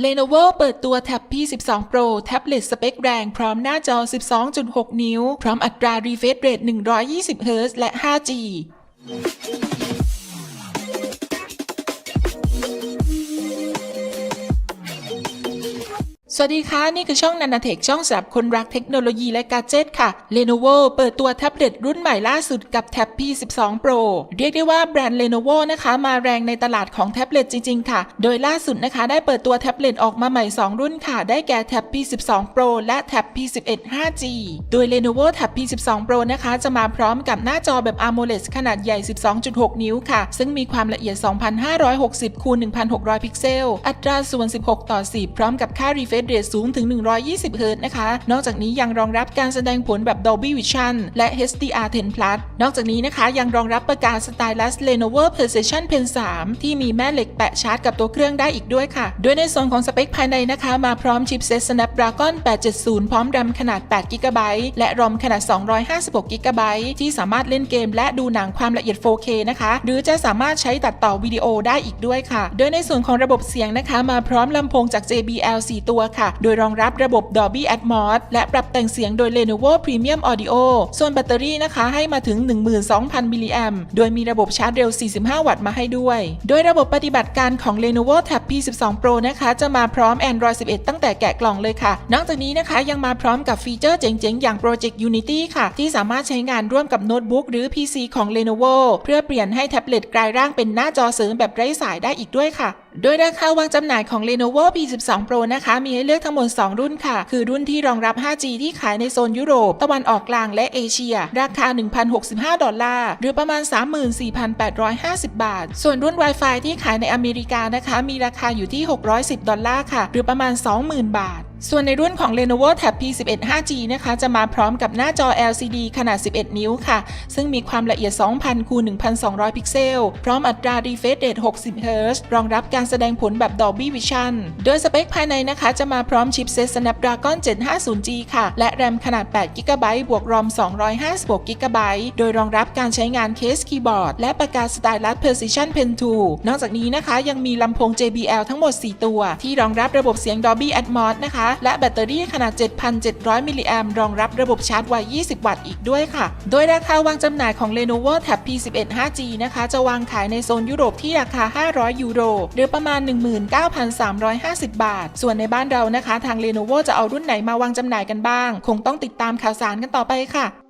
Lenovo เปิดตัวแท็บ P12 Pro แท็บเล็ตสเปคแรงพร้อมหน้าจอ 12.6 นิ้ว พร้อมอัตรา refresh rate 120 Hz และ 5G สวัสดีค่ะ นี่คือช่องนันเทคช่องสำหรับคนรักเทคโนโลยีและกาเจ็ตค่ะ Lenovo เปิดตัวแท็บเล็ตรุ่นใหม่ล่าสุดกับ Tab P12 Pro เรียกได้ว่าแบรนด์ Lenovo นะคะมาแรงในตลาดของแท็บเล็ตจริง ๆ ค่ะ โดยล่าสุดนะคะได้เปิดตัวแท็บเล็ตออกมาใหม่ 2 รุ่นค่ะ ได้แก่ Tab P12 Pro และ Tab P11 5G โดย Lenovo Tab P12 Pro นะคะจะมาพร้อมกับหน้าจอแบบ AMOLED ขนาดใหญ่ 12.6 นิ้วค่ะ ซึ่งมีความละเอียด 2560คูณ1600 พิกเซล อัตราส่วน 16 ต่อ10พร้อมกับค่า refresh rate สูงถึง 120 Hz นะคะ นอกจากนี้ยังรองรับการแสดงผลแบบ Dolby Vision และ HDR10 Plus นอกจากนี้นะคะยังรองรับประกาศ Stylus Lenovo Precision Pen 3 ที่มีแม่เหล็กแปะชาร์จกับตัวเครื่องได้อีกด้วยค่ะ โดยในส่วนของสเปคภายในนะคะ มาพร้อมชิปเซ็ต Snapdragon 870 พร้อม RAM ขนาด 8 GB และ ROM ขนาด 256 GB ที่สามารถเล่นเกมและดูหนังความละเอียด 4K นะคะ หรือจะสามารถใช้ตัดต่อวิดีโอได้อีกด้วยค่ะ โดยในส่วนของระบบเสียงนะคะ มาพร้อมลำโพงจาก JBL 4 ตัวค่ะ โดยรองรับระบบ Dolby Atmos และปรับแต่งเสียงโดย Lenovo Premium Audio ส่วนแบตเตอรี่นะคะให้มาถึง 12,000 มิลลิแอมโดยมีระบบชาร์จเร็ว 45 วัตต์มาให้ด้วย โดยระบบปฏิบัติการของ Lenovo Tab P12 Pro นะคะ จะมาพร้อม Android 11 ตั้งแต่แกะกล่องเลยค่ะ นอกจากนี้นะคะยังมาพร้อมกับฟีเจอร์เจ๋งๆ อย่าง Project Unity ค่ะ ที่สามารถใช้งานร่วมกับโน้ตบุ๊กหรือ PC ของ Lenovo เพื่อเปลี่ยนให้แท็บเล็ตกลายร่างเป็นหน้าจอเสริมแบบไร้สายได้อีกด้วยค่ะ โดยราคาวางจำหน่ายของ Lenovo P12 Pro นะคะ มีให้เลือกทั้งหมด 2 รุ่นค่ะ คือรุ่นที่รองรับ 5G ที่ขายในโซนยุโรป ตะวันออกกลางและเอเชีย ราคา 1,065 ดอลลาร์ หรือประมาณ 34,850 บาท ส่วนรุ่น Wi-Fi ที่ขายในอเมริกานะคะ มีราคาอยู่ที่ 610 ดอลลาร์ค่ะ หรือประมาณ 20,000 บาท ส่วนในรุ่นของ Lenovo Tab P11 5G นะคะ จะมาพร้อมกับหน้าจอ LCD ขนาด 11 นิ้วค่ะ ซึ่งมีความละเอียด 2,000คูณ1,200 พิกเซล พร้อมอัตรา refresh rate 60 Hz รองรับการแสดงผลแบบ Dolby Vision โดยสเปคภายในนะคะ จะมาพร้อมชิปเซ็ต Snapdragon 750G ค่ะ และ RAM ขนาด 8 GB บวก ROM 256 GB โดยรองรับการใช้งานเคสคีย์บอร์ด และปากกา Stylus Precision Pen 2 นอกจากนี้นะคะ ยังมีลำโพง JBL ทั้งหมด 4 ตัว ที่รองรับระบบเสียง Dolby Atmos นะคะและแบตเตอรี่ขนาด 7,700 มิลลิแอมรองรับระบบชาร์จไว 20 วัตต์อีกด้วยค่ะ โดยราคาวางจำหน่ายของ Lenovo Tab P11 5G นะคะ จะวางขายในโซนยุโรปที่ราคา 500 ยูโร หรือประมาณ 19,350 บาท ส่วนในบ้านเรานะคะ ทาง Lenovo จะเอารุ่นไหนมาวางจำหน่ายกันบ้าง คงต้องติดตามข่าวสารกันต่อไปค่ะ